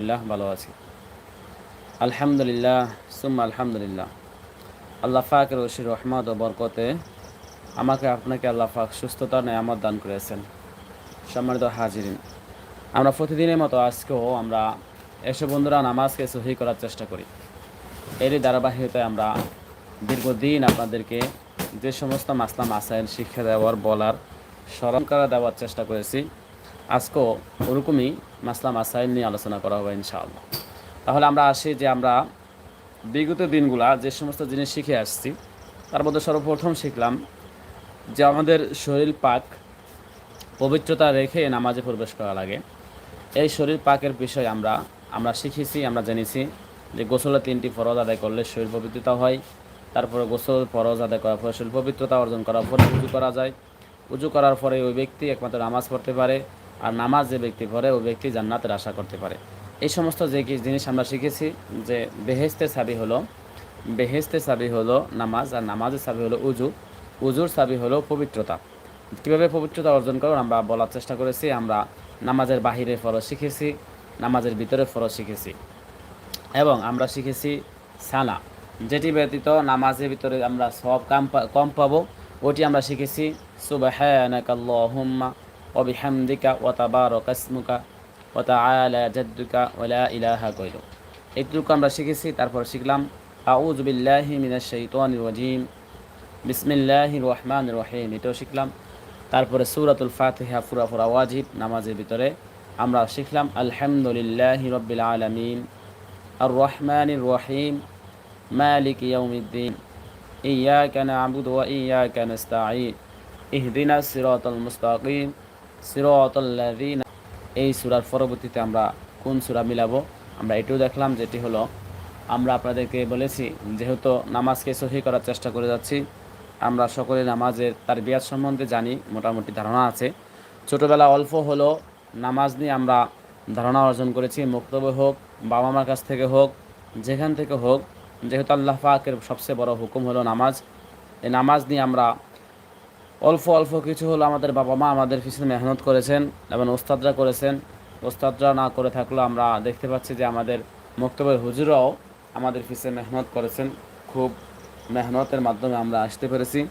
আলহামদুলিল্লাহ, ভালো আছি। আলহামদুলিল্লাহ, সুম্মা আলহামদুলিল্লাহ। আল্লাহ ফাকের রশির রহমত ও বরকতে আমাকে, আপনাকে আল্লাহ ফাক সুস্থতা, নেয়ামত দান করেছেন। সম্মানিত হাজিরিন, আমরা প্রতিদিনের মতো আজকেও আমরা এসব বন্ধুরা, নামাজকে সহি করার চেষ্টা করি। এরই ধারাবাহিকতায় আমরা দীর্ঘদিন আপনাদেরকে যে সমস্ত মাসলাম মাসাইল শিক্ষা দেওয়ার, বলার, স্মরণ করা, দেওয়ার চেষ্টা করেছি। আজকেও ওরকমই মাসলা মাসাইল নিয়ে আলোচনা করা হবে ইনশাআল্লাহ। তাহলে আমরা আসি যে আমরা বিগত দিনগুলা যে সমস্ত জিনিস শিখে আসছি, তার মধ্যে সর্বপ্রথম শিখলাম যে আমাদের শরীর পাক পবিত্রতা রেখে নামাজে প্রবেশ করা লাগে। এই শরীর পাকের বিষয় আমরা আমরা শিখেছি, আমরা জেনেছি যে গোসলের তিনটি ফরজ আদায় করলে শরীর পবিত্রতা হয়, তারপরে গোসল ফরজ আদায় করার পরে শরীর পবিত্রতা অর্জন করার পরে উজু করা যায়। উজু করার পরে ওই ব্যক্তি একমাত্র নামাজ পড়তে পারে আর নামাজ যে ব্যক্তি পড়ে ওই ব্যক্তি জান্নাতের আশা করতে পারে। এই সমস্ত যে কি জিনিস আমরা শিখেছি যে বেহেস্তে সাবি হলো বেহেস্তে সাবি হলো নামাজ, আর নামাজের সাবি হলো উজু। উজুর সাবি হলো পবিত্রতা। কীভাবে পবিত্রতা অর্জন করো আমরা বলার চেষ্টা করেছি, আমরা নামাজের বাহিরে ফরজ শিখেছি, নামাজের ভিতরে ফরজ শিখেছি। এবং আমরা শিখেছি সানা যেটি ব্যতীত নামাজের ভিতরে আমরা সব কাম কম পাবো, ওটি আমরা শিখেছি, সুবাহানাকাল্লাহুম্মা ওয়া অবিহামদিকা ওয়াতাবার কাসমুকা ওয়াতা আলা জাদ্দুকা ওলা ইলাহা কইল এটুকু আমরা শিখেছি, তারপর শিখলাম আউজবিল্লাহি মিনাশ শাইতানির রাজিম। বিসমিল্লাহির রহমানির রহিম। এটাও শিখলাম। তারপরে সুরাতুল ফাতিহা ফুরাফুর ওয়াজিব, নামাজের ভিতরে আমরা শিখলাম, আলহামদুলিল্লাহ রব্বিল আলমিন। আর রহমানির রহিম। মালিক ইয়াউমিদ্দিন। ইয়া কেন আবুদ ইয়া কেন ইহদিনা সিরাতাল মুস্তাকিম। সিরতল্লাদিন এই সুরার পরবর্তীতে আমরা কোন সুরা মিলাবো? আমরা এটিও দেখলাম যেটি হলো, আমরা আপনাদেরকে বলেছি, যেহেতু নামাজকে সহি করার চেষ্টা করে যাচ্ছি, আমরা সকলে নামাজের তার বিয়াদ সম্বন্ধে জানি, মোটামুটি ধারণা আছে। ছোটোবেলা অল্প হলো নামাজ নিয়ে আমরা ধারণা অর্জন করেছি, মুক্তব্য হোক বাবা মার কাছ থেকে হোক, যেখান থেকে হোক, যেহেতু আল্লাহ পাকের সবচেয়ে বড় হুকুম হলো নামাজ। এই নামাজ নিয়ে আমরা অল্প অল্প কিছু হলো আমাদের বাবা মা আমাদের পিছনে মেহনত করেছেন এবং ওস্তাদরা করেছেন। ওস্তাদরা না করে থাকলেও আমরা দেখতে পাচ্ছি যে আমাদের মক্তবের হুজুরাও আমাদের পিছনে মেহনত করেছেন। খুব মেহনতের মাধ্যমে আমরা আসতে পেরেছি।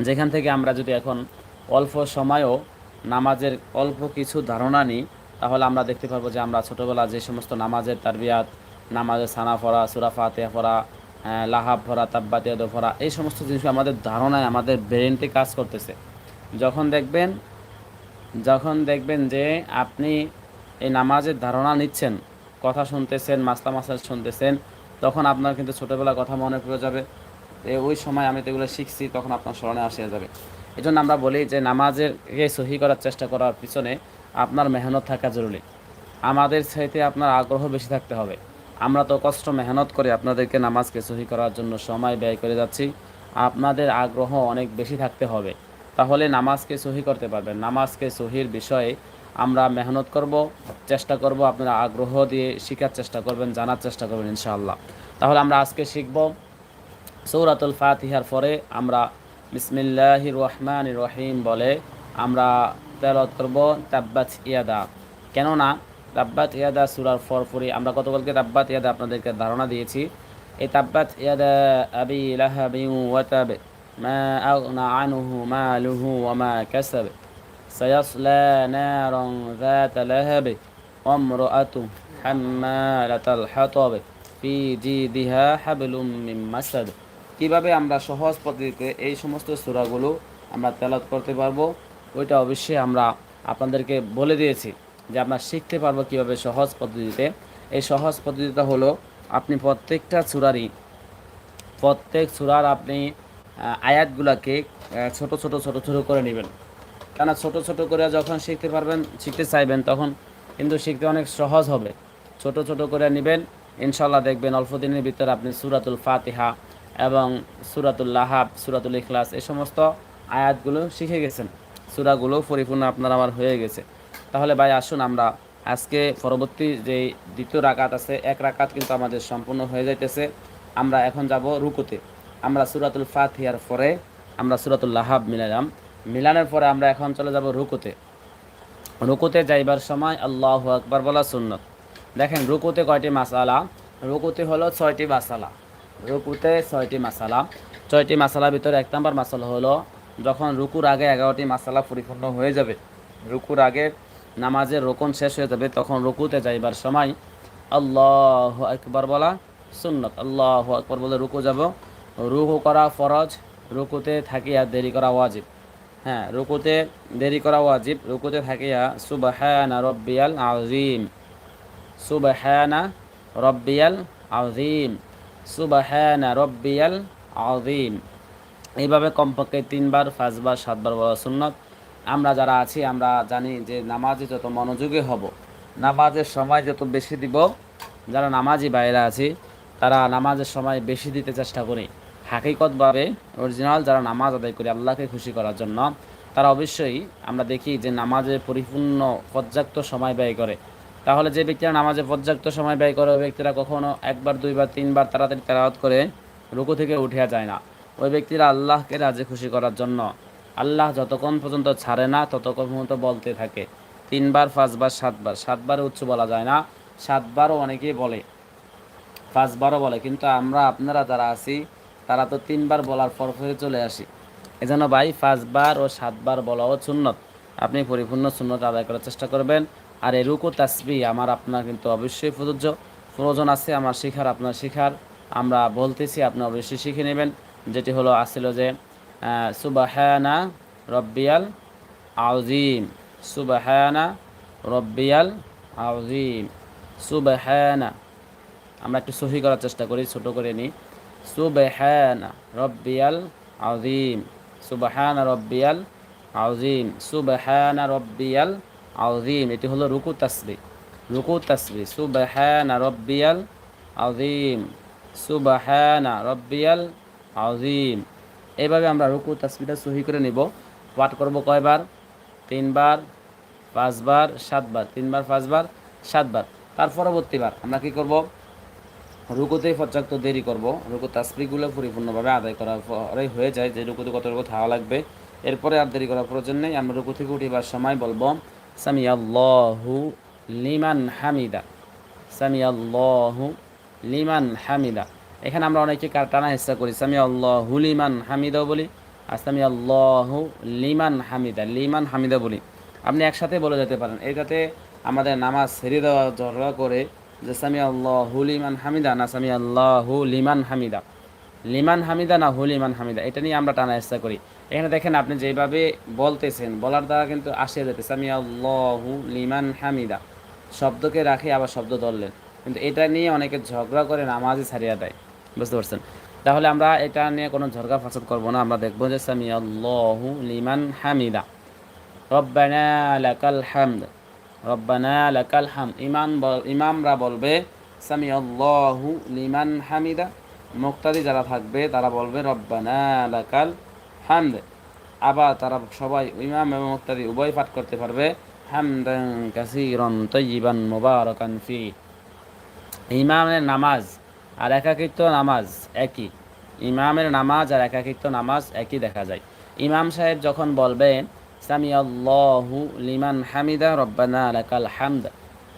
যেখান থেকে আমরা যদি এখন অল্প সময়ও নামাজের অল্প কিছু ধারণা নিই তাহলে আমরা দেখতে পারব যে আমরা ছোটোবেলা যে সমস্ত নামাজের তারবিয়াত নামাজের সানা পড়া সুরা পড়া আহ, লাহাব পড়া তাব্বাতিয়াদ ভরা, এই সমস্ত জিনিস আমাদের ধারণায়, আমাদের ব্রেনটি কাজ করতেছে। যখন দেখবেন যখন দেখবেন যে আপনি এই নামাজের ধারণা নিচ্ছেন, কথা শুনতেছেন, মাস্তা মাসাল শুনতেছেন, তখন আপনার কিন্তু ছোটোবেলা কথা মনে পড়ে যাবে। ওই সময় আমি তো এগুলো শিখছি, তখন আপনার স্মরণে আসে যাবে। এই জন্য আমরা বলি যে নামাজেরকে সহি করার চেষ্টা করার পিছনে আপনার মেহনত থাকা জরুরি। আমাদের চাইতে আপনার আগ্রহ বেশি থাকতে হবে। আমরা তো কষ্ট মেহনত করে আপনাদেরকে নামাজকে সহি করার জন্য সময় ব্যয় করে যাচ্ছি। আপনাদের আগ্রহ অনেক বেশি থাকতে হবে। তাহলে নামাজকে সহি করতে পারবেন। নামাজকে সহির বিষয়ে আমরা মেহনত করব, চেষ্টা করব, আপনারা আগ্রহ দিয়ে শেখার চেষ্টা করবেন, জানার চেষ্টা করবেন ইনশাআল্লাহ। তাহলে আমরা আজকে শিখব সৌরাতুল ফাতিহার পরে আমরা বিসমিল্লাহির রহমান রহিম বলে আমরা তেলত করব, তাব্বাত ইয়াদা। কেননা তাব্বাত ইয়াদা সুরার ফরফরি আমরা গতকালকে তাব্বাত ইয়াদা আপনাদেরকে ধারণা দিয়েছি এই তাব্বাত ইয়াদা আবি লাহাবি ওয়াতাব মা আগনা আনহু মালুহু ওয়া মা কাসাব سيصلى نارا ذات لهب وامرأته حمالة الحطب في جيدها حبل من مسد কিভাবে আমরা সহজ পদ্ধতিতে এই সমস্ত সূরাগুলো আমরা তেলাওয়াত করতে পারবো ওইটা অবশ্যই আমরা আপনাদেরকে বলে দিয়েছি যে আমরা শিখতে পারব কীভাবে সহজ পদ্ধতিতে। এই সহজ পদ্ধতিটা হলো, আপনি প্রত্যেকটা সূরারই, প্রত্যেক সূরার আপনি আয়াতগুলাকে ছোট ছোট ছোট ছোট করে নেবেন। কেননা ছোট ছোট করে যখন শিখতে পারবেন, শিখতে চাইবেন, তখন কিন্তু শিখতে অনেক সহজ হবে। ছোট ছোট করে নেবেন ইনশাল্লাহ দেখবেন অল্প দিনের ভিতরে আপনি সুরাতুল ফাতিহা এবং সুরাতুল লাহাব, সুরাতুল ইখলাস এই সমস্ত আয়াতগুলো শিখে গেছেন। সুরাগুলো পরিপূর্ণ আপনার আমার হয়ে গেছে। তাহলে ভাই আসুন আমরা আজকে পরবর্তী যে দ্বিতীয় রাকাত আছে, এক রাকাত কিন্তু আমাদের সম্পূর্ণ হয়ে যাইতেছে। আমরা এখন যাব রুকুতে। আমরা সুরাতুল ফাতিহার পরে আমরা সুরাতুল লাহাব মিলালাম। মিলানোর পরে আমরা এখন চলে যাব রুকুতে। রুকুতে যাইবার সময় আল্লাহ আকবার বলা সুন্নত। দেখেন রুকুতে কয়টি মাসালা? রুকুতে হলো ছয়টি মাসালা। রুকুতে ছয়টি মাসালা। ছয়টি মাসালার ভিতরে এক নম্বর মাসালা হলো যখন রুকুর আগে এগারোটি মাসালা পরিপূর্ণ হয়ে যাবে। রুকুর আগে নামাজের রোকন শেষ হয়ে যাবে, তখন রুকুতে যাইবার সময় আল্লাহ একবার বলা সুন্নত, আল্লাহ আকবর বলে রুকু যাব। রুকু করা ফরজ, রুকুতে থাকিয়া দেরি করা ওয়াজিব। হ্যাঁ রুকুতে দেরি করা ওয়াজিব, রুকুতে থাকিয়া সুবাহানা রব্বিয়াল আজিম সুবাহানা রব্বিয়াল আজিম সুবাহানা রব্বিয়াল আজিম এইভাবে কমপক্ষে তিনবার, পাঁচবার, সাতবার বলা সুন্নত। আমরা যারা আছি, আমরা জানি যে নামাজে যত মনোযোগী হব, নামাজের সময় যত বেশি দিব, যারা নামাজি বাইরে আছি, তারা নামাজের সময় বেশি দিতে চেষ্টা করি। হাকিকতভাবে অরিজিনাল যারা নামাজ আদায় করি, আল্লাহকে খুশি করার জন্য, তারা অবশ্যই আমরা দেখি যে নামাজে পরিপূর্ণ পর্যাপ্ত সময় ব্যয় করে। তাহলে যে ব্যক্তিরা নামাজে পর্যাপ্ত সময় ব্যয় করে, ওই ব্যক্তিরা কখনো একবার, দুইবার, তিনবার তাড়াতাড়ি তেলাওয়াত করে রুকু থেকে উঠিয়া যায় না। ওই ব্যক্তিরা আল্লাহকে রাজি খুশি করার জন্য আল্লাহ যতক্ষণ পর্যন্ত ছাড়ে না, ততক্ষণ পর্যন্ত বলতে থাকে। তিনবার, পাঁচবার, সাতবার। সাতবার উচ্চ বলা যায় না, সাতবারও অনেকেই বলে। পাঁচবারও বলে, কিন্তু আমরা, আপনারা যারা আছি, তারা তো তিনবার বলার পর ফিরে চলে আসি। এজন্য ভাই, পাঁচবার ও সাতবার বলাও সুন্নত। আপনি পরিপূর্ণ সুন্নত আদায় করার চেষ্টা করবেন। আর এই রুকু তাসবি আমার আপনার কিন্তু অবশ্যই প্রযোজ্য। প্রয়োজন আছে আমার শিখার, আপনার শিখার। আমরা বলতেছি, আপনি অবশ্যই শিখে নেবেন। যেটি হলো আসছিল যে সুবাহানা রব্বিয়াল আউজিম সুবাহানা রব্বিয়াল আউজিম সুবাহানা। আমরা একটু সহি করার চেষ্টা করি, ছোট করে নিই। সুবাহানা রব্বিয়াল আউজিম সুবাহানা রব্বিয়াল আউজিম সুবাহানা রব্বিয়াল আউজিম এটি হলো রুকু তাসবি। রুকু তাসবি। সুবাহানা রব্বিয়াল আউজিম সুবাহানা রব্বিয়াল আউজিম এইভাবে আমরা রুকু তাসবিটা সহি করে নিব। পাঠ করব কয়বার? তিনবার, পাঁচবার, সাতবার। তিনবার, পাঁচবার, সাতবার। তার পরবর্তীবার আমরা কি করব? রুকুতেই পর্যাপ্ত দেরি করব। রুকু তাসবিগুলো পরিপূর্ণভাবে আদায় করার পরে হয়ে যায়। যে রুকুতে কতটুকু থাকা লাগবে, এরপরে আর দেরি করার প্রয়োজন নেই। আমরা রুকু থেকে উঠিবার সময় বলব সামি আল্লাহু লিমান হামিদা। সামি আল্লাহু লিমান হামিদা। এখানে আমরা অনেকে টানা হিসা করি সামি আল্লাহু লিমান হামিদাও বলি, আর সামি আল্লাহু লিমান হামিদা লিমান হামিদা বলি। আপনি একসাথে বলে যেতে পারেন, এটাতে আমাদের নামাজ ছেড়ে দেওয়া ঝগড়া করে যে সামি আল্লাহু লিমান হামিদা না সামি আল্লাহু লিমান হামিদা। লিমান হামিদা না হু লিমান হামিদা, এটা নিয়ে আমরা টানা চেষ্টা করি। এখানে দেখেন আপনি যেভাবে বলতেছেন, বলার দ্বারা কিন্তু আসে যেতে সামি আল্লাহু লিমান হামিদা। শব্দকে রাখে, আবার শব্দ ধরলেন। কিন্তু এটা নিয়ে অনেকে ঝগড়া করে, নামাজই ছাড়িয়ে দেয়। বুঝতে পারছেন? তাহলে আমরা এটা নিয়ে কোনো ঝগড়া ফাসাদ করব না। আমরা দেখব যে সামি আল্লাহু লিমান হামিদা। রব্বানা লাকাল হামদ। রব্বানা লাকাল হামদ ইমান ইমামরা বলবে সামি আল্লাহু লিমান হামিদা। মুক্তাদি যারা থাকবে, তারা বলবে, রব্বানা লাকাল হামদ। আবার তারা সবাই ইমাম এবং মুক্তাদি উভয় পাঠ করতে পারবে, হামদান কাসিরন তৈবান মুবারাকান ফি। ইমামের নামাজ আর একাকিত্ব নামাজ একই। ইমামের নামাজ আর একাকিত্ব নামাজ একই দেখা যায়। ইমাম সাহেব যখন বলবেন সামি আল্লাহু লিমান হামিদা, রব্বানা লাকাল হামদ,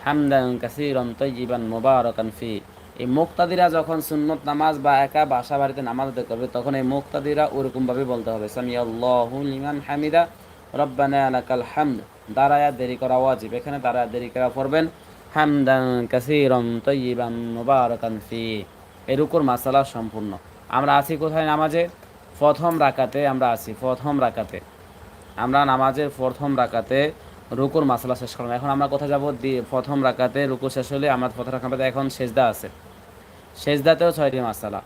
হামদান কাসিরন তৈবান মুবারাকান ফি। এই মুক্তাদিরা যখন সুন্নত নামাজ বা একা বাসা বাড়িতে নামাজ আদায় করবে, তখন এই মুক্তাদিরা ওরকমভাবে বলতে হবে সামি আল্লাহু লিমান হামিদা, রব্বানা লাকাল হামদ। দাঁড়ায়া দেরি করা ওয়াজিব। এখানে দাঁড়ায়া দেরি করা পড়বেন। হামদান কাসিরম তৈবান মুবারাকান ফি। এই রুকুর মাসালা সম্পূর্ণ। আমরা আছি কোথায় নামাজে? প্রথম রাকাতে আমরা আছি, প্রথম রাকাতে। আমরা নামাজের প্রথম রাকাতে রুকুর মাসালা শেষ করলাম। এখন আমরা কোথায় যাব? প্রথম রাকাতে রুকু শেষ হলে আমার প্রথম রাকাতে এখন সেজদা আছে। সেজদাতেও ছয়টি মাসালা।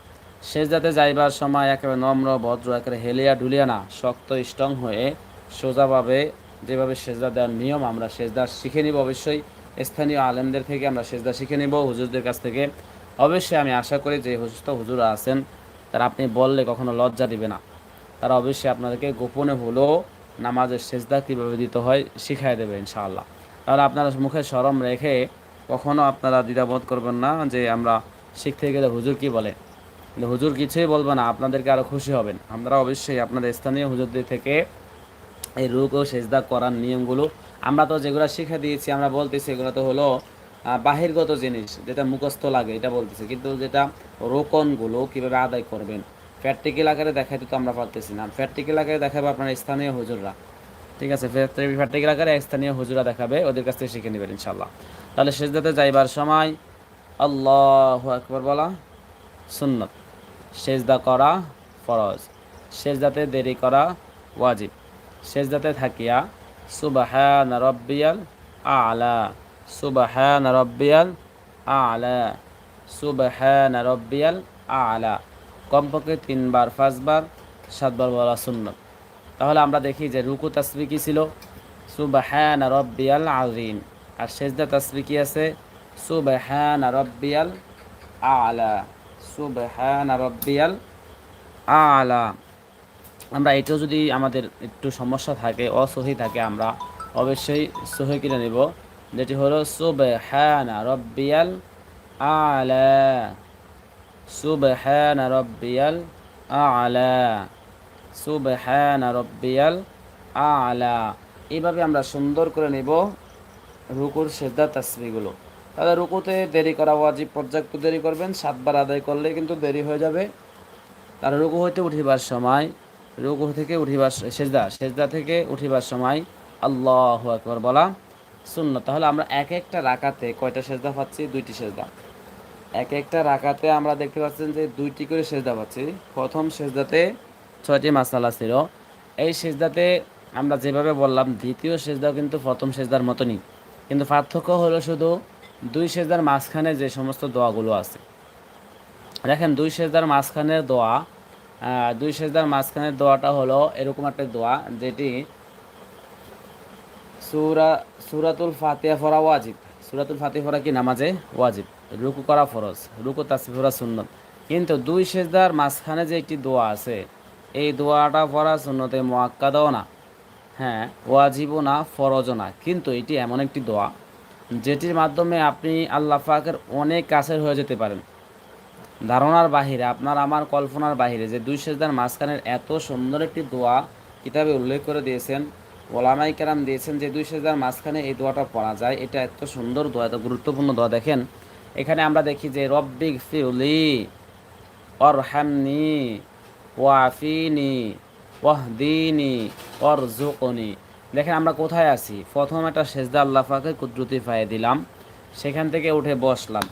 সেজদাতে যাইবার সময় একেবারে নম্র, ভদ্র, একেবারে হেলিয়া ডুলিয়া না, শক্ত, স্ট্রং হয়ে সোজাভাবে যেভাবে সেজদা দেওয়ার নিয়ম আমরা সেজদা শিখে নিব অবশ্যই। স্থানীয় আলেমদের থেকে আমরা সেজদা শিখে নিব, হুজুরদের কাছ থেকে। অবশ্যই আমি আশা করি যে হুজুর হুজুরা আছেন, তারা আপনি বললে কখনো লজ্জা দিবে না। তারা অবশ্যই আপনাদেরকে গোপনে হলেও নামাজের সেজদা কীভাবে দিতে হয় শিখাই দেবে ইনশাআল্লাহ। তাহলে আপনারা মুখে সরম রেখে কখনো আপনারা দ্বিধাবোধ করবেন না যে আমরা শিখতে গেলে হুজুর কি বলে। হুজুর কিছুই বলবে না, আপনাদেরকে আরও খুশি হবেন। আপনারা অবশ্যই আপনাদের স্থানীয় হুজুরদের থেকে এই রুক ও সেজদা করার নিয়মগুলো আমরা তো যেগুলো শিখে দিয়েছি, আমরা বলতেছি এগুলো তো হলো বাহিরগত জিনিস, যেটা মুখস্থ লাগে, এটা বলতেছি। কিন্তু যেটা রোকনগুলো কীভাবে আদায় করবেন? প্র্যাকটিক্যাল আকারে দেখাইতে তো আমরা পারতেছি না। প্র্যাকটিক্যাল আকারে দেখাবে আপনার স্থানীয় হুজুররা। ঠিক আছে? প্র্যাকটিক্যাল আকারে স্থানীয় হুজুরা দেখাবে, ওদের কাছ থেকে শিখে নেবেন ইনশাল্লাহ তাহলে সেজদাতে যাইবার সময় আল্লাহ আকবর বলা সুন্নত। সেজদা করা ফরজ। সেজদাতে দেরি করা ওয়াজিব। সেজদাতে থাকিয়া সুবাহান রব্বিয়াল আলা, সুবাহান রব্বিয়াল আলা, সুবাহান রব্বিয়াল আলা। কমপক্ষে তিনবার, পাঁচবার, সাতবার বলা সুন্নত। তাহলে আমরা দেখি যে রুকু তাসবি কি ছিল? সুবাহান রব্বিয়াল আযীম। আর সেজদা তাসবি কি আছে? সুবাহান রব্বিয়াল আলা, সুবহান রব্বিয়াল আলা। আমরা এটাও যদি আমাদের একটু সমস্যা থাকে, অসহি থাকে, আমরা অবশ্যই সহি কিনে নেব। যেটি হলো, সুবহান রব্বিয়াল আলা। সুবহান রব্বিয়াল আলা। সুবহান রব্বিয়াল আলা। এইভাবে আমরা সুন্দর করে নেব রুকুর সেদ্ধা তাসবিগুলো তাহলে রুকুতে দেরি করা ওয়াজিব, পর্যাপ্ত দেরি করবেন, সাতবার আদায় করলে কিন্তু দেরি হয়ে যাবে। তার রুকু হইতে উঠিবার সময় রুকু থেকে উঠিবার সেজদা সেজদা থেকে উঠিবার সময় আল্লাহ আকবর বলা শূন্য তাহলে আমরা এক একটা রাকাতে কয়টা সেজদা পাচ্ছি? দুইটি সেজদা। এক একটা রাকাতে আমরা দেখতে পাচ্ছেন যে দুইটি করে সেজদা পাচ্ছি। প্রথম সেজদাতে ছয়টি মাসালা ছিল। এই সেজদাতে আমরা যেভাবে বললাম, দ্বিতীয় সেজদাও কিন্তু প্রথম সেজদার মতনই। কিন্তু পার্থক্য হলো শুধু দুই সেজদার মাঝখানে যে সমস্ত দোয়াগুলো আছে। দেখেন, দুই সেজদার মাঝখানের দোয়া দুই সেজদার মাঝখানের দোয়াটা হলো এরকম একটা দোয়া যেটি সুরা, সুরাতুল ফাতিহা ফরা ওয়াজিব। সুরাতুল ফাতিহা ফরা কি? নামাজে ওয়াজিব। রুকু করা ফরজ। রুকু তাসবি ফরা সুন্নত। কিন্তু দুই সেজদার মাঝখানে যে একটি দোয়া আছে, এই দোয়াটা পড়া সুন্নতে মোয়াক্কাদাও না। হ্যাঁ ওয়াজিবও না, ফরজও না। কিন্তু এটি এমন একটি দোয়া যেটির মাধ্যমে আপনি আল্লাহ পাকের অনেক কাছের হয়ে যেতে পারেন। ধারণার বাহিরে, আপনার আমার কল্পনার বাহিরে যে দুই সেজদার মাঝখানের এত সুন্দর একটি দোয়া কিতাবে উল্লেখ করে দিয়েছেন, ওলামাই কেরাম দিয়েছেন যে দুই সেজদার মাঝখানে এই দোয়াটা পড়া যায়। এটা এত সুন্দর দোয়া, এত গুরুত্বপূর্ণ দোয়া। দেখেন, এখানে আমরা দেখি যে, রব্বিক ফিউলি অর অরহামনি ওয়াফিনি ওয়াহদিনি অরজুকনি দেখেন, আমরা কোথায় আছি? প্রথম একটা সেজদা আল্লাহ পাকে কুদরতি পায়ে দিলাম, সেখান থেকে উঠে বসলাম।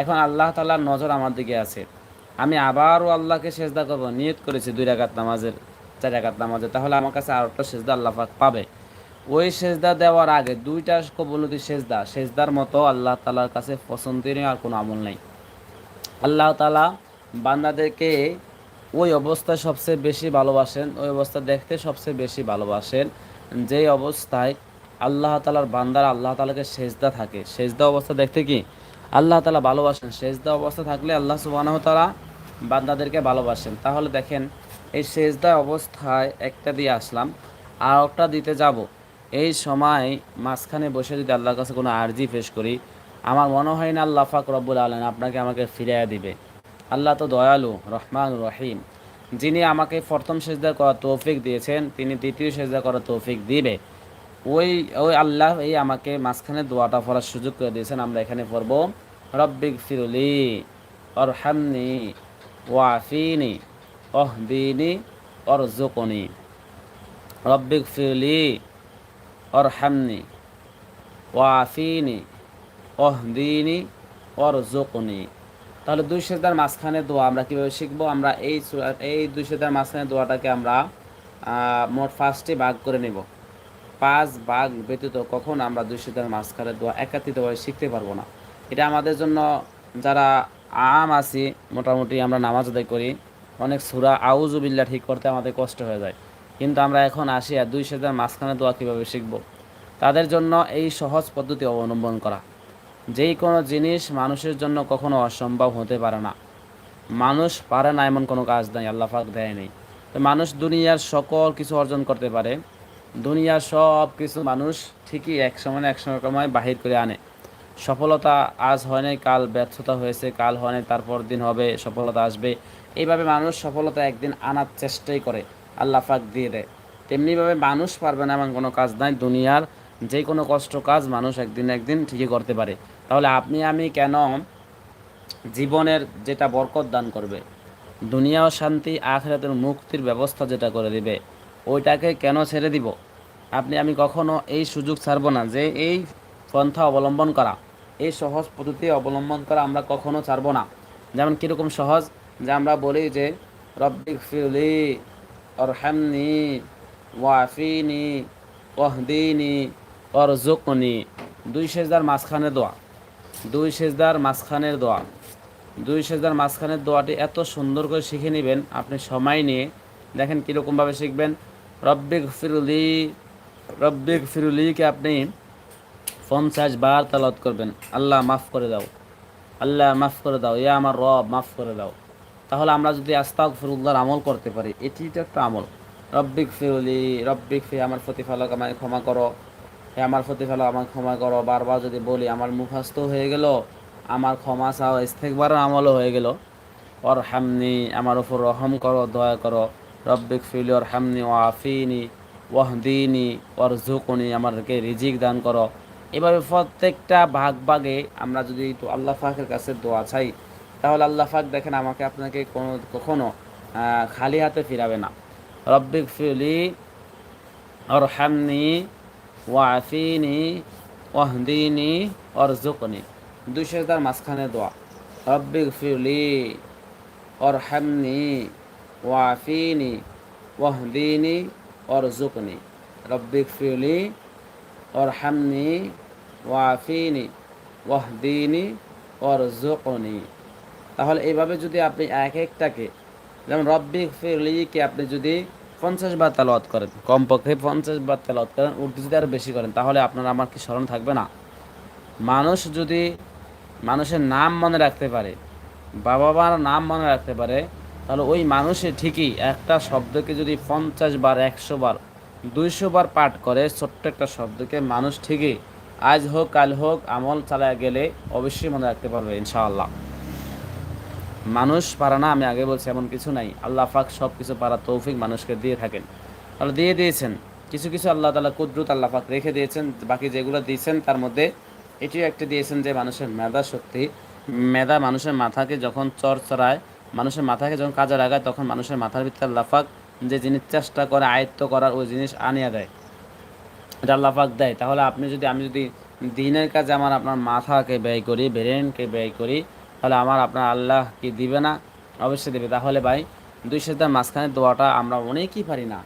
এখন আল্লাহ তালার নজর আমার দিকে আছে। আমি আবারও আল্লাহকে সেজদা করব, নিয়ত করেছি দুই রাকাত নামাজের, চার রাকাত নামাজের, তাহলে আমার কাছে আর একটা সেজদা আল্লাহ পাবে। ওই সেজদা দেওয়ার আগে দুইটা কবলতি সেজদা, সেজদার মতো আল্লাহ তালার কাছে পছন্দনীয় আর কোনো আমল নেই। আল্লাহ তালা বান্দাদেরকে ওই অবস্থায় সবচেয়ে বেশি ভালোবাসেন, ওই অবস্থা দেখতে সবচেয়ে বেশি ভালোবাসেন, যেই অবস্থায় আল্লাহ তালার বান্দার আল্লাহ তালাকে সেজদা থাকে। সেজদা অবস্থা দেখতে কি? আল্লাহ তালা ভালোবাসেন। সেজদা অবস্থা থাকলে আল্লাহ সুবাহ তালা বান্দাদেরকে ভালোবাসেন। তাহলে দেখেন, এই সেজদা অবস্থায় একটা দিয়ে আসলাম আর একটা দিতে যাব। এই সময় মাঝখানে বসে যদি আল্লাহর কাছে কোনো আর্জি পেশ করি, আমার মনে হয় না আল্লাহ ফাক রব্বুল আলম আপনাকে আমাকে ফিরিয়ে দিবে। আল্লাহ তো দয়ালু, রহমান, রহিম। যিনি আমাকে প্রথম সেজদা করার তৌফিক দিয়েছেন, তিনি দ্বিতীয় সেজদা করার তৌফিক দিবে। ওই ওই আল্লাহ এই আমাকে মাঝখানে দোয়াটা পড়ার সুযোগ করে দিয়েছেন, আমরা এখানে পড়ব। রব্বিক ফিরুলি অরহামনি ওয়াফিনি অহদিনি অরজুকনি রব্বিক ফিরলি অরহামনি ওয়াফিনি অহদিনি অরজুকনি তাহলে দুই সেদার মাঝখানে দোয়া আমরা কীভাবে শিখব? আমরা এই এই দুই সেদার মাঝখানে দোয়াটাকে আমরা মোট ফার্স্টে ভাগ করে নেব। পাঁচ বাঘ ব্যতীত কখন আমরা সেদার মাঝখানে দোয়া একাত্রিতভাবে শিখতে পারব না। এটা আমাদের জন্য যারা আম আছি, মোটামুটি আমরা নামাজ আদায় করি, অনেক সুরা আউজুবিল্লা ঠিক করতে আমাদের কষ্ট হয়ে যায়। কিন্তু আমরা এখন আসি আর দুই সেদার মাঝখানে দোয়া কীভাবে শিখব? তাদের জন্য এই সহজ পদ্ধতি অবলম্বন করা। যেই কোনো জিনিস মানুষের জন্য কখনো অসম্ভব হতে পারে না। মানুষ পারে না এমন কোনো কাজ নাই, আল্লাহ পাক দেয় নেই। তো মানুষ দুনিয়ার সকল কিছু অর্জন করতে পারে। দুনিয়ার সব কিছু মানুষ ঠিকই এক সময় এক সময় বাহির করে আনে। সফলতা আজ হয় নাই, কাল ব্যর্থতা হয়েছে, কাল হয় নাই, তারপর দিন হবে, সফলতা আসবে। এইভাবে মানুষ সফলতা একদিন আনার চেষ্টাই করে, আল্লাহ পাক দিয়ে দেয়। তেমনিভাবে মানুষ পারবে না এমন কোনো কাজ নাই, দুনিয়ার যে কোনো কষ্ট কাজ মানুষ একদিন একদিন ঠিকই করতে পারে। তাহলে আপনি, আমি কেন জীবনের যেটা বরকত দান করবে দুনিয়াও শান্তি, আখরাতের মুক্তির ব্যবস্থা যেটা করে দিবে, ওইটাকে কেন ছেড়ে দিব? আপনি, আমি কখনো এই সুযোগ ছাড়বো না যে এই পন্থা অবলম্বন করা, এই সহজ পদ্ধতি অবলম্বন করা আমরা কখনো ছাড়বো না। যেমন কীরকম সহজ? যে আমরা বলি যে রব্বিক ফিরলি অরহামনি, ওয়াফিনি ওহদিনি অরজুকনি দুই সেজদার মাঝখানে দোয়া, দুই সেজদার মাঝখানের দোয়া, দুই সেজদার মাঝখানের দোয়াটি এত সুন্দর করে শিখে নেবেন, আপনি সময় নিয়ে দেখেন কীরকমভাবে শিখবেন। রব্বিক ফিরুলি রব্বিক ফিরুলিকে আপনি পঞ্চাশ বার তালত করবেন। আল্লাহ মাফ করে দাও। আল্লাহ মাফ করে দাও। ইয়া আমার রব, মাফ করে দাও। তাহলে আমরা যদি আস্তাক ফিরুল্লাহর আমল করতে পারি এটি তো একটা আমল। রব্বিক ফিরুলি রব্বিক ফি আমার প্রতিফলক আমাকে ক্ষমা করো। হে আমার প্রতিফলক আমাকে ক্ষমা করো। বারবার যদি বলি, আমার মুখাস্ত হয়ে গেল, আমার ক্ষমা চাও ইস্তেকবার আমলও হয়ে গেল। ওর হামনি আমার উপর রহম করো, দয়া করো। রব্বিক ফিলি ওর হামনি ও আফিনি। ওয়াহদিনি ওর ঝুকুনি আমাদেরকে রিজিক দান করো। এভাবে প্রত্যেকটা ভাগ ভাগে আমরা যদি একটু আল্লাহ ফাকের কাছে দোয়া চাই, তাহলে আল্লাহ ফাক দেখেন আমাকে আপনাকে কোনো, কখনো খালি হাতে ফিরাবে না। রব্বিক ফিলি ওর হামনি ওয়াফিনি, ওয়াহদিনি ওর জুকনি দুই সেজদার মাঝখানে দোয়া। রব্বিক ফিরলি ওর হামনি ওয়াফিনি, ওয়াহদিনি ওর জুকনি রব্বিক ফিরলি ওর হামনি ওয়াফিনি, ওয়াহদিনি ওর জুকনি তাহলে এইভাবে যদি আপনি এক একটাকে, যেমন রব্বিক ফিরলিকে আপনি যদি পঞ্চাশ বার তেলাওয়াত করেন, কমপক্ষে পঞ্চাশ বার তেলাওয়াত করেন, উর্দু যদি আরও বেশি করেন, তাহলে আপনার আমার কি স্মরণ থাকবে না? মানুষ যদি মানুষের নাম মনে রাখতে পারে, বাবা মার নাম মনে রাখতে পারে তাহলে ওই মানুষে ঠিকই একটা শব্দকে যদি পঞ্চাশ বার, একশো বার, দুইশো বার পাঠ করে, ছোট্ট একটা শব্দকে মানুষ ঠিকই আজ হোক, কাল হোক, আমল চালায় গেলে অবশ্যই মনে রাখতে পারবে, ইনশাআল্লাহ। মানুষ পারা না, আমি আগে বলছি, এমন কিছু নাই। আল্লাহ পাক সব কিছু পারা তৌফিক মানুষকে দিয়ে থাকেন। তাহলে দিয়ে দিয়েছেন। কিছু কিছু আল্লাহ তালা কুদরত আল্লাহ পাক রেখে দিয়েছেন। বাকি যেগুলো দিয়েছেন, তার মধ্যে এটিও একটা দিয়েছেন যে, মানুষের মেধা শক্তি, মেধা মানুষের মাথাকে যখন চর চড়ায় মানুষের মাথাকে যখন কাজে লাগায়, তখন মানুষের মাথার ভিতরে পাক যে জিনিস চেষ্টা করে, আয়ত্ত করার ওই জিনিস আনিয়ে দেয়। এটা পাক দেয়। তাহলে আপনি যদি, আমি যদি দিনের কাজে আমার আপনার মাথাকে ব্যয় করি ব্রেনকে ব্যয় করি, তাহলে আমার আপনার আল্লাহ কি দিবে না? অবশ্যই দেবে। তাহলে ভাই, দুই সেতার মাঝখানে দোয়াটা আমরা অনেকেই পারি না।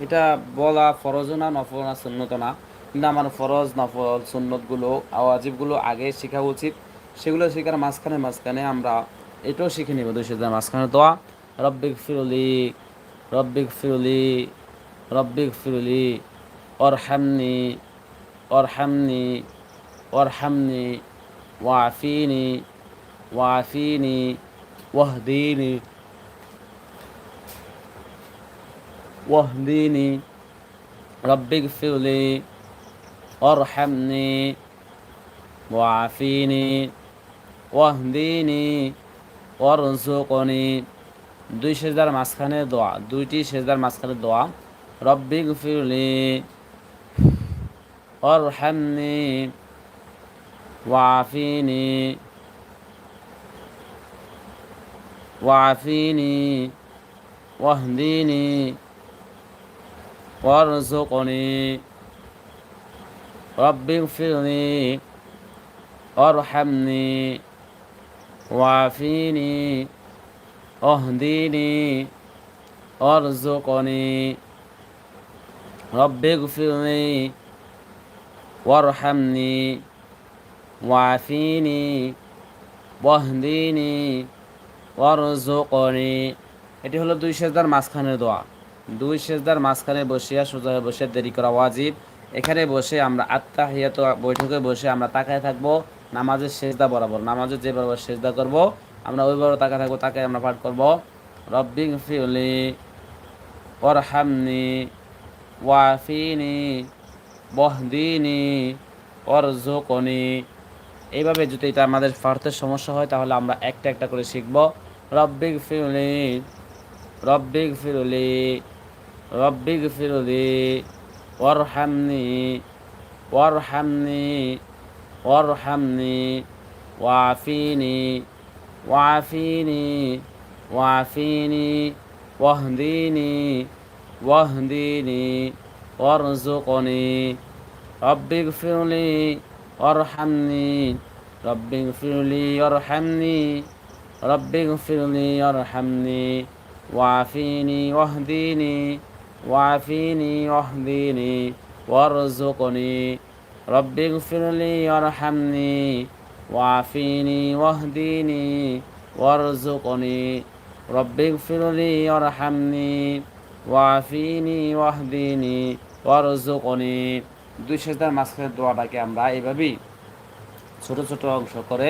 এটা বলা ফরজও না নফল না সুন্নত না। কিন্তু আমার ফরজ, নফল, সুন্নতগুলো, আওয়াজিবগুলো আগে শেখা উচিত। সেগুলো শেখার মাঝখানে মাঝখানে আমরা এটাও শিখে নেব দুই সেতার মাঝখানে দোয়া রব্বিক ফিরুলি রব্বিক ফিরুলি রব্বিক ফিরুলি অরহামনি অরহামনি অরহামনি ওয়াফিনি وعافيني واهديني واهديني رب اغفر لي وارحمني وعافيني واهديني ওয়ারজুকনি দুই সেজদার মাঝখানে দোয়া, দুইটি সেজদার মাঝখানে দোয়া। রব্বিক ফিরলি অরহামনি ওয়াফিনি ওয়াফিনি, ওয়াহদিনি ওয়ারজুকনি রব্বিক ফিরলি অরহামনি ওয়াফিনি অহদিনি অরজকনি রব্বে গুফিরনি ওয়ারহামনি ওয়াফিনি ওয়াহদিনি ওয়ারজকনি এটি হলো দুই সেজদার মাঝখানের দোয়া। দুই সেজদার মাঝখানে বসিয়া সোজা হয়ে বসে দেরি করা ওয়াজিব। এখানে বসে আমরা আত্মাহিয়াত বৈঠকে বসে আমরা তাকায় থাকব। নামাজের সেজদা বরাবর। নামাজের যে বরাবর সেজদা করব, আমরা ওই বরাবর তাকে থাকব তাকে আমরা পাঠ করব। রব্বিং ফিউলি ওরহামনি ওয়াফিনি বহদিনি অরজুকনি এইভাবে যদি এটা আমাদের ফার্থের সমস্যা হয়, তাহলে আমরা একটা একটা করে শিখব। রব্বিক ফিরলি রব্বিক ফিরলি রব্বিক ফিরলি ওয়ারহামনি ওয়ারহামনি وارحمني وعافيني وعافيني وعافيني واهديني واهديني وارزقني. رب اغفر لي وارحمني رب اغفر لي وارحمني رب اغفر لي وارحمني. وعافيني واهديني وعافيني واهديني وارزقني. رب اغفر لي وارحمني وعافيني واهديني وارزقني رب اغفر لي وارحمني وعافيني واهديني وارزقني দুই সেজদার মাঝখানে দোয়াটাকে আমরা এইভাবেই ছোট ছোট অংশ করে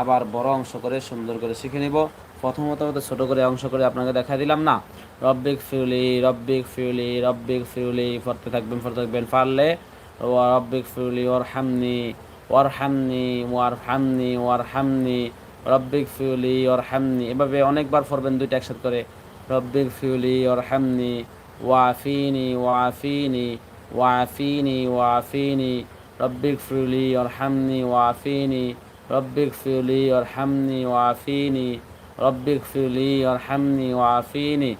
আবার বড় অংশ করে সুন্দর করে শিখে নিব প্রথমত আমাদের ছোট করে অংশ করে আপনাকে দেখা দিলাম না রব্বিক ফিউলি রব্বিক ফিউলি রব্বিক ফিউলি পড়তে থাকবেন পড়তে থাকবেন পারলে ও রব্বিক ফিউলি ওর হামনি ওর হামনি ওয়ার হামনি ওয়ার হামনি রব্বিক ফিউলি ওর হামনি এভাবে অনেকবার পড়বেন দুইটা একসাথে করে। রব্বিক ফিউলি ওর হামনি ওয়াফিনি ওয়াফিনি ওয়াফিনি ওয়াফিনি। রব্বিক ফিউলি ওর হামনি ওয়াফিনি। রব্বিক ফিউলি ওর হামনি ওয়াফিনি। রব্বিক ফিউলি ওর হামনি ওয়াফিনি।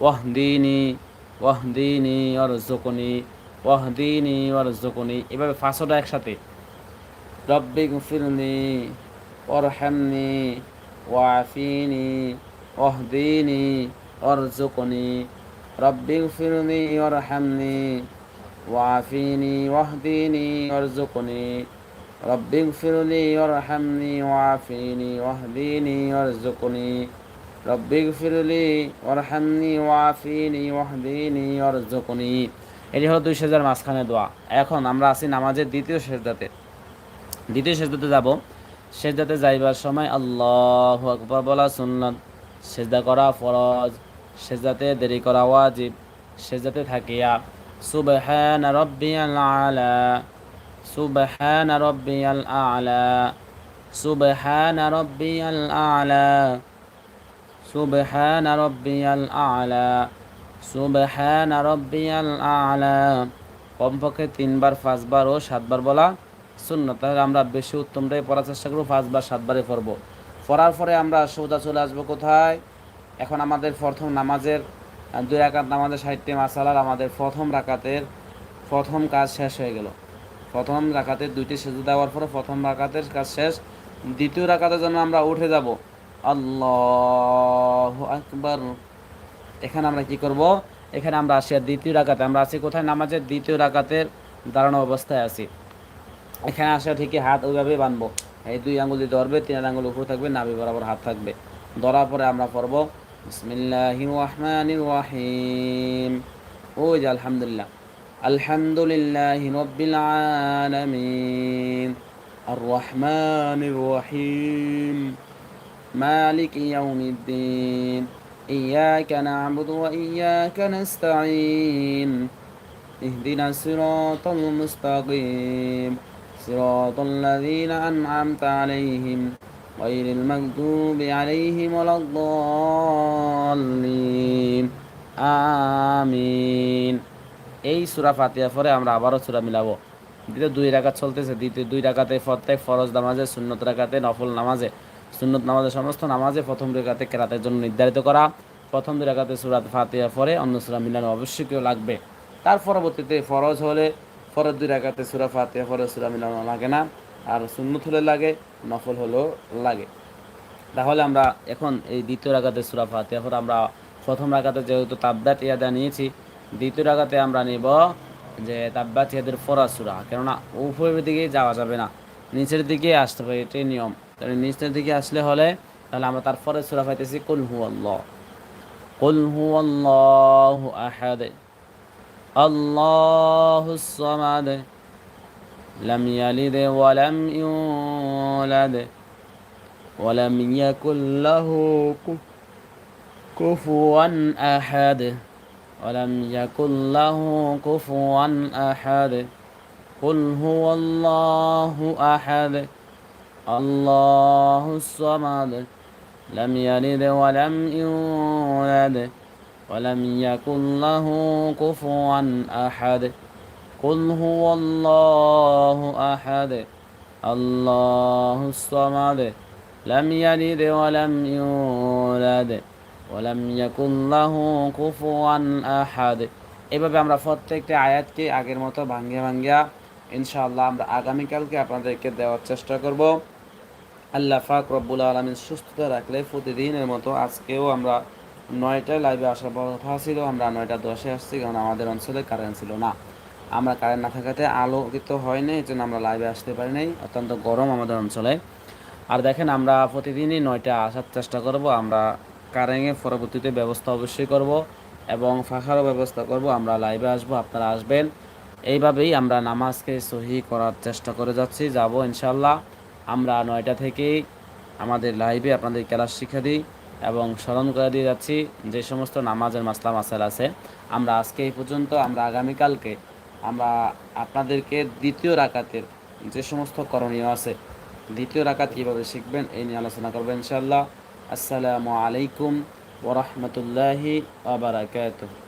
ওয়াহদিনি ওয়াহদিনি ওয়ারজুকনি ওয়াহদিনি ওয়ারজুকনি এভাবে ফাঁসোটা একসাথে রব্বিক ফিরনি ওরহামনি ওয়াফিনি ওয়াহদিনি ওয়ারজুকনি রব্বিক ফিরনি ওরহামনি ওয়াফিনি ওয়াহদিনি ওয়ারজুকনি رب اغفر لي وارحمني وعافيني واهديني وارزقني رب اغفر لي وارحمني وعافيني واهديني وارزقني এটি হলো দুই সেজার মাঝখানে দোয়া। এখন আমরা আছি নামাজের দ্বিতীয় সেজদাতে। দ্বিতীয় সেজদাতে যাব। সেজদাতে যাইবার সময় আল্লাহ আকবর বলা সুন্নত। সেজদা করা ফরজ। সেজদাতে দেরি করা ওয়াজিব। সেজদাতে থাকিয়া সুবহান রব্বিয়াল আলা। সুবহান রব্বিয়াল আলা। সুবহান রব্বিয়াল আলা। সুবহান রব্বিয়াল আলা। সুবহান রব্বিয়াল আলা। কমপক্ষে তিনবার, পাঁচবার ও সাতবার বলা শূন্য তাহলে আমরা বেশি উত্তমটাই পড়ার চেষ্টা করব, পাঁচবার সাতবারে পড়ব। পড়ার পরে আমরা সোজা চলে আসব কোথায়? এখন আমাদের প্রথম নামাজের দুই রাকাত নামাজের সাহিত্যে মাসালার আমাদের প্রথম রাকাতের প্রথম কাজ শেষ হয়ে গেল। প্রথম রাকাতের দুইটি সেজু দেওয়ার পরে প্রথম রাকাতের কাজ শেষ। দ্বিতীয় রাকাতের জন্য আমরা উঠে যাব। আল্লাহ আকবর। এখানে আমরা কি করব? এখানে আমরা আসি, আর দ্বিতীয় রাকাতে আমরা আছি কোথায়? নামাজের দ্বিতীয় রাকাতের দাঁড়ানো অবস্থায় আছি। এখানে আসা ঠিকই হাত ওইভাবে বানবো। এই দুই আঙুলি দিয়ে ধরবে, তিন আঙুল উপরে থাকবে নাবি বরাবর হাত থাকবে। ধরার পরে আমরা পড়ব, বিসমিল্লাহ রহমান রাহিম। ও যে আলহামদুলিল্লাহ। আলহামদুলিল্লাহ রব্বিল আলামিন। আর রহমান রহিম। মালিক ইয়াউমিদ্দিন। إياك نعبد وإياك نستعين اهدنا الصراط المستقيم صراط الذين أنعمت عليهم غير المغضوب عليهم ولا الضالين آمين এই সুরা ফাতিয়া পরে আমরা আবারও সুরা মিলাবো দ্বিতীয় দুই রাকাত চলতেছে দ্বিতীয় দুই রাকাতে প্রত্যেক ফরজ নামাজে সুন্নত রাকাতে নফল নামাজে সুন্নত নামাজের সমস্ত নামাজে প্রথম রেখাতে কেরাতের জন্য নির্ধারিত করা। প্রথম রাকাতে সুরাত ফাতিয়া পরে অন্য সুরা মিলানো অবশ্যই কেউ লাগবে। তার পরবর্তীতে ফরজ হলে ফরজ দুই রাকাতে সুরা ফাতিয়া পরে সুরা মিলানো লাগে না। আর সুন্নত হলে লাগে, নফল হলেও লাগে। তাহলে আমরা এখন এই দ্বিতীয় রাগাতে সুরা ফাতিয়া পরে আমরা প্রথম রাগাতে যেহেতু তাবদাত ইয়াদা নিয়েছি, দ্বিতীয় রাগাতে আমরা নিব যে তাব্বাত ইয়াদের ফরাসুরা কেননা উপরের দিকে যাওয়া যাবে না, নিচের দিকে আসতে হবে, এটাই নিয়ম। তাহলে নিচের দিকে আসলে হলে তাহলে আমরা তারপরে সুরা পাইতেছি কুল হু আল্লাহ কুল হু আল্লাহ আহাদ আল্লাহ সামাদ لم يلد ولم يولد ولم يكن له كفوا أحد ولم يكن له كفوا أحد قل هو الله أحد الله الصمد لم يلد ولم يولد ولم يكن له كفوا أحد قل هو الله أحد الله الصمد لم يلد ولم يولد ولم يكن له كفوا أحد এভাবে আমরা প্রত্যেকটা আয়াতকে আগের মতো ভাঙ্গিয়া ভাঙ্গিয়া ইনশাআল্লাহ আমরা আগামীকালকে আপনাদেরকে দেওয়ার চেষ্টা করব আল্লাহ ফাক রব্বুল আলমিন সুস্থতা রাখলে প্রতিদিনের মতো আজকেও আমরা নয়টায় লাইভে আসার পর কথা ছিল, আমরা নয়টা দশে আসছি কারণ আমাদের অঞ্চলে কারেন্ট ছিল না। আমরা কারেন্ট না থাকাতে আলোকিত হয়নি এই জন্য আমরা লাইভে আসতে পারি নাই, অত্যন্ত গরম আমাদের অঞ্চলে। আর দেখেন, আমরা প্রতিদিনই নয়টা আসার চেষ্টা করব, আমরা কারেন্টের পরবর্তীতে ব্যবস্থা অবশ্যই করব এবং ফাঁকারও ব্যবস্থা করব, আমরা লাইভে আসব, আপনারা আসবেন। এইভাবেই আমরা নামাজকে সহি করার চেষ্টা করে যাচ্ছি, যাব ইনশাল্লাহ আমরা নয়টা থেকেই আমাদের লাইভে আপনাদের ক্লাস শিক্ষা দিই এবং স্মরণ করে দিয়ে যাচ্ছি যে সমস্ত নামাজের মাসলা মাসাল আছে। আমরা আজকে এই পর্যন্ত, আমরা আগামীকালকে, আমরা আপনাদেরকে দ্বিতীয় রাকাতের যে সমস্ত করণীয় আছে, দ্বিতীয় রাকাত কীভাবে শিখবেন এই নিয়ে আলোচনা করবেন ইনশাল্লাহ আসসালামু আলাইকুম ওরহমতুল্লাহি আবরাকাতুহ